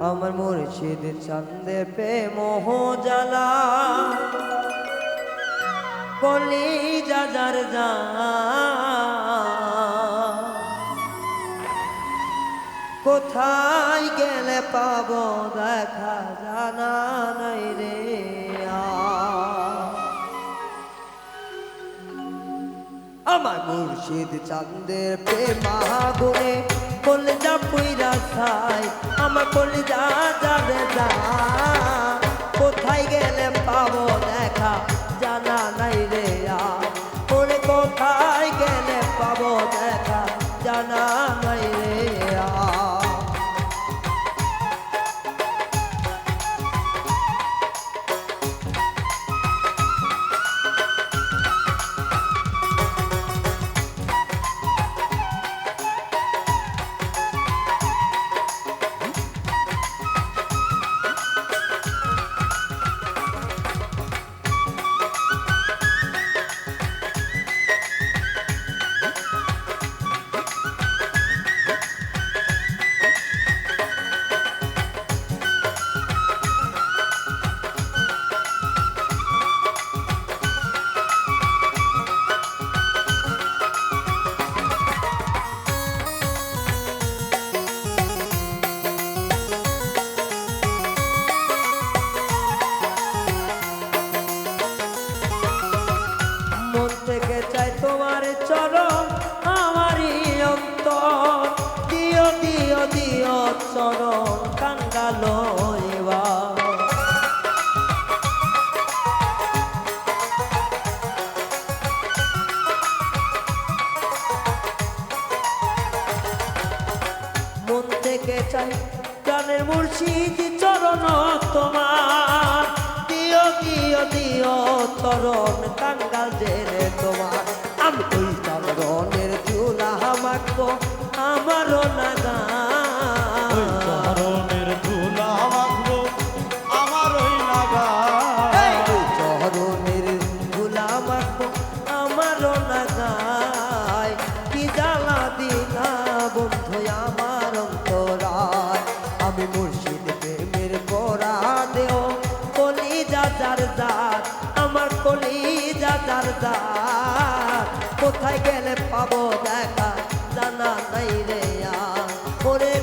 আমার মুর্শিদ চন্দে পে মোহ জ্বালা কলি যাজার যা কোথায় গেলে পাবো দেখা জানা নাই রে আ। আমার মুর্শিদ চাঁদের প্রেমা গুনে যা পুইরা খাই আমার কলজা যাবে যা কোথায় গেলে পাবো দেখা? জানা থেকে চাই। প্রাণের মুর্শিদ চরণ তোমার। দিও দিও দিও চরণ কাঙ্গাল জেনে তোমার। আমি ওই চরণের চুলা মাখবো আমারও নাগা চরণের মাখবো আমার ওই নাগা চরণের চুলা মাখবো আমারও নাগায় কি জ্বালা দিলা যার কোথায় গেলে পাবো দেখা? জানা নাই রে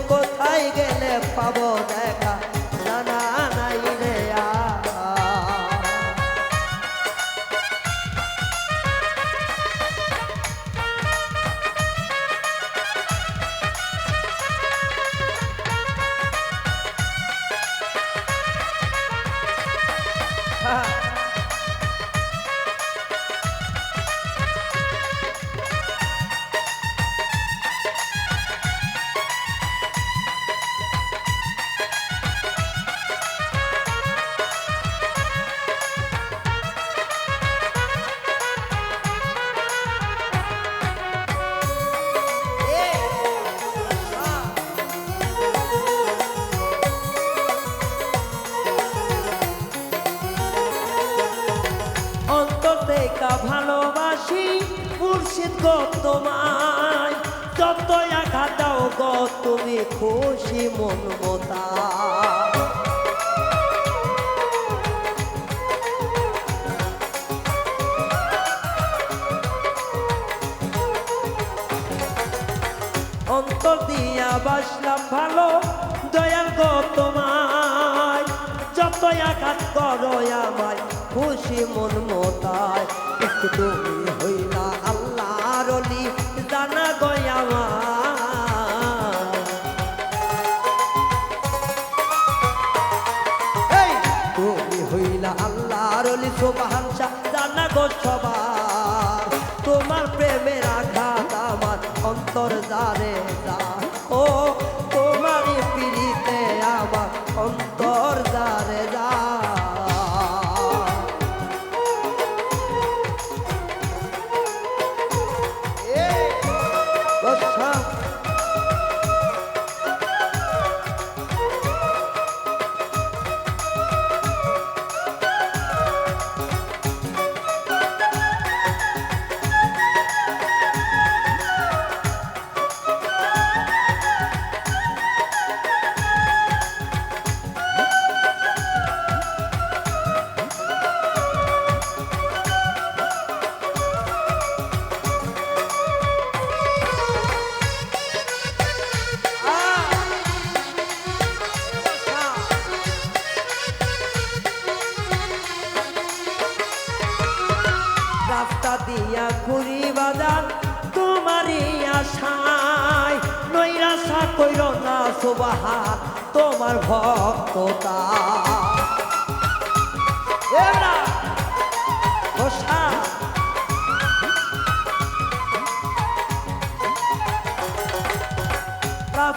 কোথায় গেলে পাবো দেখা? মুর্শিদ গো তোমায় যত আঘাত দাও গো, তুমি খুশি মন মতা। অন্তর দিয়া বাসলাম ভালো, দয়াল গো তোমায়। যত আঘাত করো আমায়, খুশি মন মতায়। একটু হইলা তুমি হইলা আল্লাহর অলি সোবাহান জানা গো সবার। তোমার প্রেমের আঘাত আমার অন্তর জারে দিয়া ঘুরি বাজার তোমারই আশায় নৈরাশা কইর না সুবাহা তোমার ভক্ততা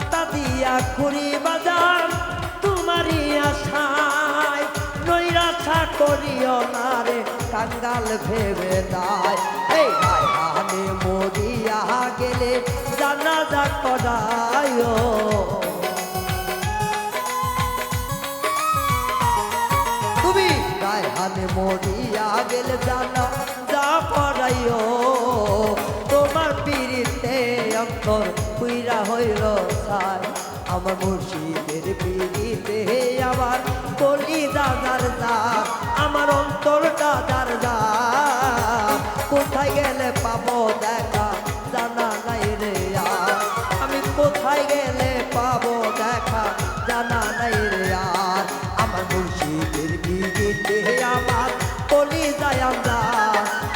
রাস্তা দিয়া ঘুরি করিও না রে কাঙ্গাল ভেবে দায়। এই হানে মরিয়া গেলে জানা যা করায় তুমি গায়ে হানে মরিয়া গেলে জানা যা পড়াইও তোমার পিড়িতে অন্তর কুইরা হইল সাই আমার মুর্শিদের পিড়িতে আমার বলি দাদার দা আমার অন্তর দাদার দা কোথায় গেলে পাবো দেখা জানা নাই রে আর। আমি কোথায় গেলে পাবো দেখা জানা নাই রে আর। আমার মুর্শিদের পিড়িতে আমার বলি যায় আমরা,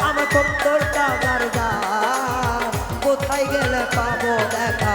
আমার অন্তর দাদার দা কোথায় গেলে পাবো দেখা